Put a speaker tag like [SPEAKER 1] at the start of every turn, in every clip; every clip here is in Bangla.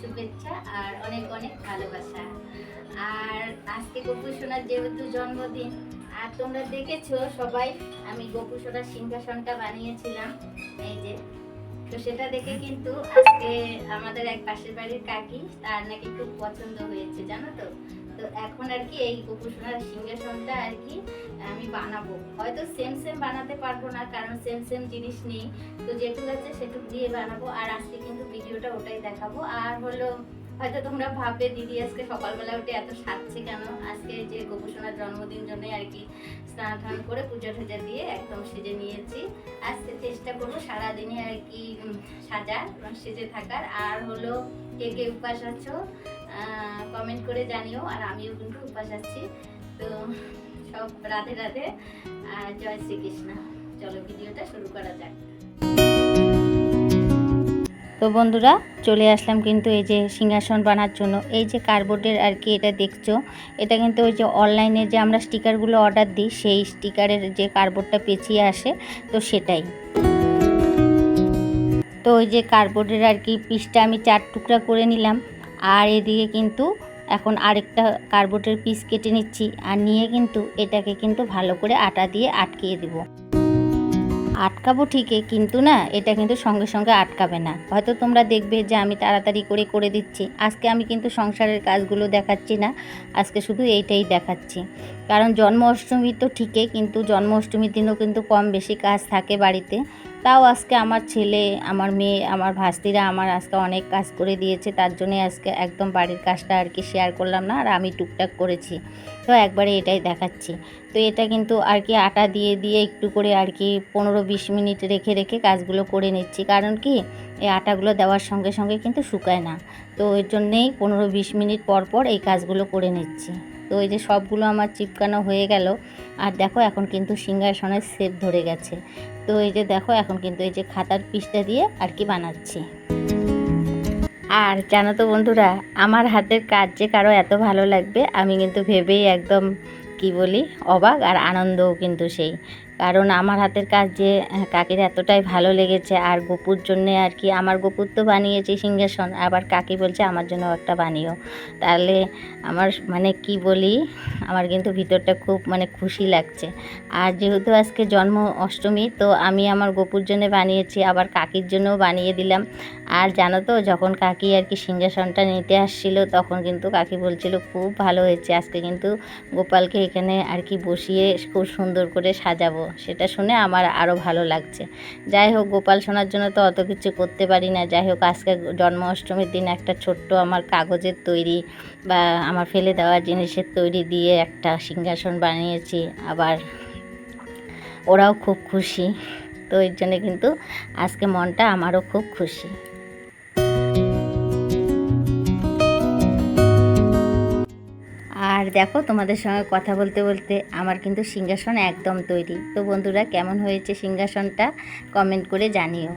[SPEAKER 1] শুভেচ্ছা আর অনেক অনেক ভালোবাসা। আর আজকে গোপু সোনার যেহেতু জন্মদিন, আর তোমরা দেখেছ সবাই, আমি গোপু সোনার সিংহাসনটা বানিয়েছিলাম, এই যে। তো সেটা দেখে কিন্তু আজকে আমাদের এক পাশের বাড়ির কাকি, তার নাকি খুব পছন্দ হয়েছে, জানো তো? তো এখন আর কি এই গোপু সোনার সিংহাসনটা আর কি, আমি বানাবো। হয়তো সেম সেম বানাতে পারব না, কারণ সেম সেম জিনিস নেই। তো যেটুকু আছে সেটুকু দিয়ে বানাবো, আর আজকে কিন্তু ভিডিওটা ওটাই দেখাবো। আর হলো, হয়তো তোমরা ভাববে, দিদি আজকে সকালবেলা উঠে এত সাজছে কেন? আজকে যে গোপুসোনার জন্মদিন জন্যই আর কি স্নান টান করে পুজো টুজো দিয়ে একদম সেজে নিয়েছি। আজকে চেষ্টা করব সারাদিনে আর কি সাজার সেজে থাকার। আর হলো, কে কে উপাস আছো? কমেন্ট করে জানিও, আর আমিও কিন্তু উপাস আছি। তো সব রাধে রাধে জয় শ্রীকৃষ্ণ। চলো ভিডিওটা শুরু করা যাক। তো বন্ধুরা, চলে আসলাম কিন্তু এই যে সিংহাসন বানার জন্য। এই যে কার্ডবোর্ডের আর কি এটা দেখছ, এটা কিন্তু ওই যে অনলাইনে যে আমরা স্টিকারগুলো অর্ডার দিই, সেই স্টিকারের যে কার্ডবোর্ডটা পেঁচিয়ে আসে, তো সেটাই। তো ওই যে কার্ডবোর্ডের আর কি পিসটা আমি চার টুকরা করে নিলাম। আর এদিকে কিন্তু এখন আরেকটা কার্ডবোর্ডের পিস কেটে নিচ্ছি। আর নিয়ে কিন্তু এটাকে কিন্তু ভালো করে আটা দিয়ে আটকিয়ে দেবো। আটকাবো ঠিকই, কিন্তু না, এটা কিন্তু সঙ্গে সঙ্গে আটকাবে না। হয়তো তোমরা দেখবে যে আমি তাড়াতাড়ি করে করে দিচ্ছি। আজকে আমি কিন্তু সংসারের কাজগুলো দেখাচ্ছি না, আজকে শুধু এইটাই দেখাচ্ছি। কারণ জন্ম অষ্টমী তো ঠিকই, কিন্তু জন্ম অষ্টমীর দিনও কিন্তু কম বেশি কাজ থাকে বাড়িতে। তাও আজকে আমার ছেলে, আমার মেয়ে, আমার ভাস্তিরা আমার আজকে অনেক কাজ করে দিয়েছে, তার জন্যে আজকে একদম বাড়ির কাজটা আর কি শেয়ার করলাম না, আর আমি টুকটাক করেছি। তো একবারে এটাই দেখাচ্ছি। তো এটা কিন্তু আর কি আটা দিয়ে দিয়ে একটু করে আর কি পনেরো বিশ মিনিট রেখে রেখে কাজগুলো করে নিচ্ছি। কারণ কি এই আটাগুলো দেওয়ার সঙ্গে সঙ্গে কিন্তু শুকায় না। তো এর জন্যেই পনেরো বিশ মিনিট পর পর এই কাজগুলো করে নিচ্ছি। তো এই যে সবগুলো আমার চিপকানো হয়ে গেল। আর দেখো এখন কিন্তু সিংহাসনের সেপ ধরে গেছে। তো এই যে দেখো এখন কিন্তু এই যে খাতার পিসটা দিয়ে আর কি বানাচ্ছি। আর জানো তো বন্ধুরা, আমার হাতের কাজ যে কারও এত ভালো লাগবে, আমি কিন্তু ভেবেই একদম, কি বলি, অবাক আর আনন্দও কিন্তু সেই। কারণ আমার হাতের কাজ যে কাকির এতটাই ভালো লেগেছে আর গপুর জন্যে আর কি, আমার গপুর তো বানিয়েছি সিংহাসন, আবার কাকি বলছে আমার জন্য একটা বানিও। তাহলে আমার মানে কি বলি, আমার কিন্তু ভিতরটা খুব মানে খুশি লাগছে। আর যেহেতু আজকে জন্ম অষ্টমী, তো আমি আমার গপুর জন্য বানিয়েছি, আবার কাকির জন্যও বানিয়ে দিলাম। আর জানো তো, যখন কাকি আর কি সিংহাসনটা নিতে আসছিল, তখন কিন্তু কাকি বলছিল, খুব ভালো হয়েছে, আজকে কিন্তু গোপালকে এখানে আর কি বসিয়ে খুব সুন্দর করে সাজাবো। সেটা শুনে আমার আরও ভালো লাগছে। যাই হোক, গোপাল শোনার জন্য তো অত কিছু করতে পারি না। যাই হোক, আজকে জন্মাষ্টমীর দিন একটা ছোট্ট আমার কাগজের তৈরি বা আমার ফেলে দেওয়া জিনিসের তৈরি দিয়ে একটা সিংহাসন বানিয়েছি। আবার ওরাও খুব খুশি। তো এর জন্য কিন্তু আজকে মনটা আমারও খুব খুশি। দেখো তোমাদের সঙ্গে কথা বলতে বলতে আমার কিন্তু সিংহাসন একদম তৈরি। তো বন্ধুরা, কেমন হয়েছে সিংহাসনটা? কমেন্ট করে জানিও।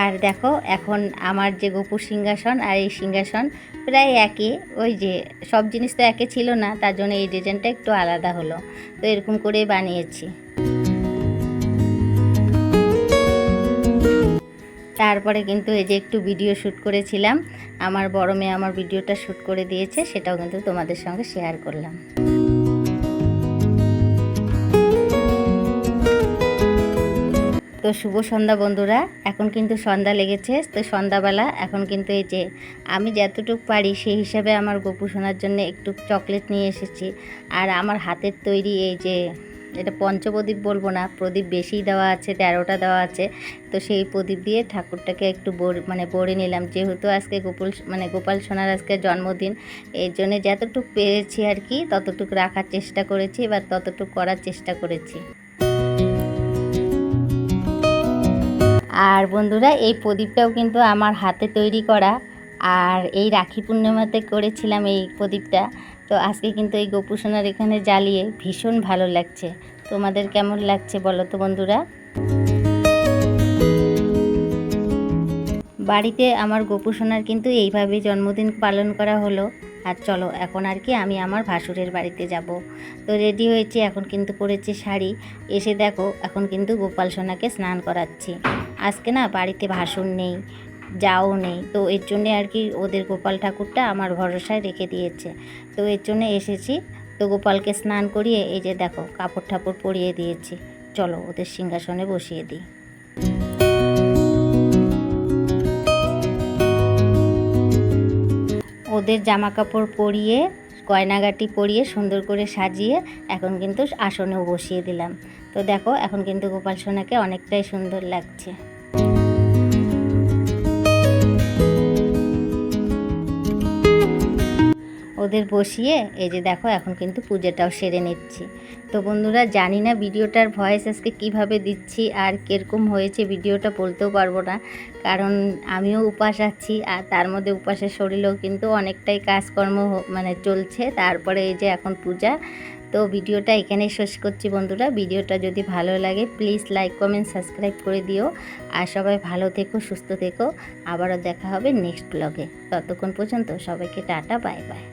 [SPEAKER 1] আর দেখো, এখন আমার যে গোপুর সিংহাসন আর এই সিংহাসন প্রায় একই ওই যে সব জিনিস তো একে ছিল না, তার জন্য এই ডিজাইনটা একটু আলাদা হলো। তো এরকম করেই বানিয়েছি। তারপরে কিন্তু এই যে একটু ভিডিও শ্যুট করেছিলাম, আমার বড় মেয়ে আমার ভিডিওটা শ্যুট করে দিয়েছে, সেটাও কিন্তু তোমাদের সঙ্গে শেয়ার করলাম। তো শুভ সন্ধ্যা বন্ধুরা, এখন কিন্তু সন্ধ্যা লেগেছে, তো সন্ধ্যাবেলা এখন কিন্তু এই যে আমি যতটুকু পারি সেই হিসাবে আমার গোপু শোনার জন্য একটু চকলেট নিয়ে এসেছি, আর আমার হাতের তৈরি এই যে এটা পঞ্চপ্রদীপ বলব না, প্রদীপ বেশিই দেওয়া আছে, তেরোটা দেওয়া আছে। তো সেই প্রদীপ দিয়ে ঠাকুরটাকে একটু মানে বড়ে নিলাম। যেহেতু আজকে গোপাল মানে গোপাল সোনার আজকে জন্মদিন, এর জন্য যতটুকু পেরেছি আর কি, ততটুকু রাখার চেষ্টা করেছি বা ততটুকু করার চেষ্টা করেছি। আর বন্ধুরা, এই প্রদীপটাও কিন্তু আমার হাতে তৈরি করা, আর এই রাখি পূর্ণিমাতে করেছিলাম এই প্রদীপটা। তো আজকে কিন্তু এই গোপুসোনার এখানে জ্বালিয়ে ভীষণ ভালো লাগছে। তোমাদের কেমন লাগছে বলো তো বন্ধুরা? বাড়িতে আমার গোপুসোনার কিন্তু এইভাবে জন্মদিন পালন করা হলো। আর চলো, এখন আর কি আমি আমার ভাসুরের বাড়িতে যাব। তো রেডি হয়েছে, এখন কিন্তু পরেছে শাড়ি। এসে দেখো, এখন কিন্তু গোপাল সোনাকে স্নান করাচ্ছি। আজকে না বাড়িতে ভাসুর নেই। যাও নেই। তো এর জন্যে আর কি ওদের গোপাল ঠাকুরটা আমার ভরসায় রেখে দিয়েছে। তো এর জন্য এসেছি। তো গোপালকে স্নান করিয়ে এই যে দেখো কাপড় ঠাপড় পরিয়ে দিয়েছি। চলো ওদের সিংহাসনে বসিয়ে দিই। ওদের জামা কাপড় পরিয়ে, গয়নাগাটি পরিয়ে, সুন্দর করে সাজিয়ে এখন কিন্তু আসনেও বসিয়ে দিলাম। তো দেখো এখন কিন্তু গোপাল সোনাকে অনেকটাই সুন্দর লাগছে। ওদের বসিয়ে, এই যে দেখো এখন কিন্তু পুজোটাও সেরে নিচ্ছি। তো বন্ধুরা, জানি না ভিডিওটার ভয়েস আজকে কীভাবে দিচ্ছি আর কীরকম হয়েছে, ভিডিওটা বলতেও পারব না। কারণ আমিও উপাস আছি, আর তার মধ্যে উপাসের শরীরেও কিন্তু অনেকটাই কাজকর্ম মানে চলছে। তারপরে এই যে এখন পূজা, তো ভিডিওটা এখানেই শেষ করছি বন্ধুরা। ভিডিওটা যদি ভালো লাগে প্লিজ লাইক কমেন্ট সাবস্ক্রাইব করে দিও। আর সবাই ভালো থেকো, সুস্থ থেকো। আবারও দেখা হবে নেক্সট ব্লগে ততক্ষণ পর্যন্ত সবাইকে টাটা বাই বাই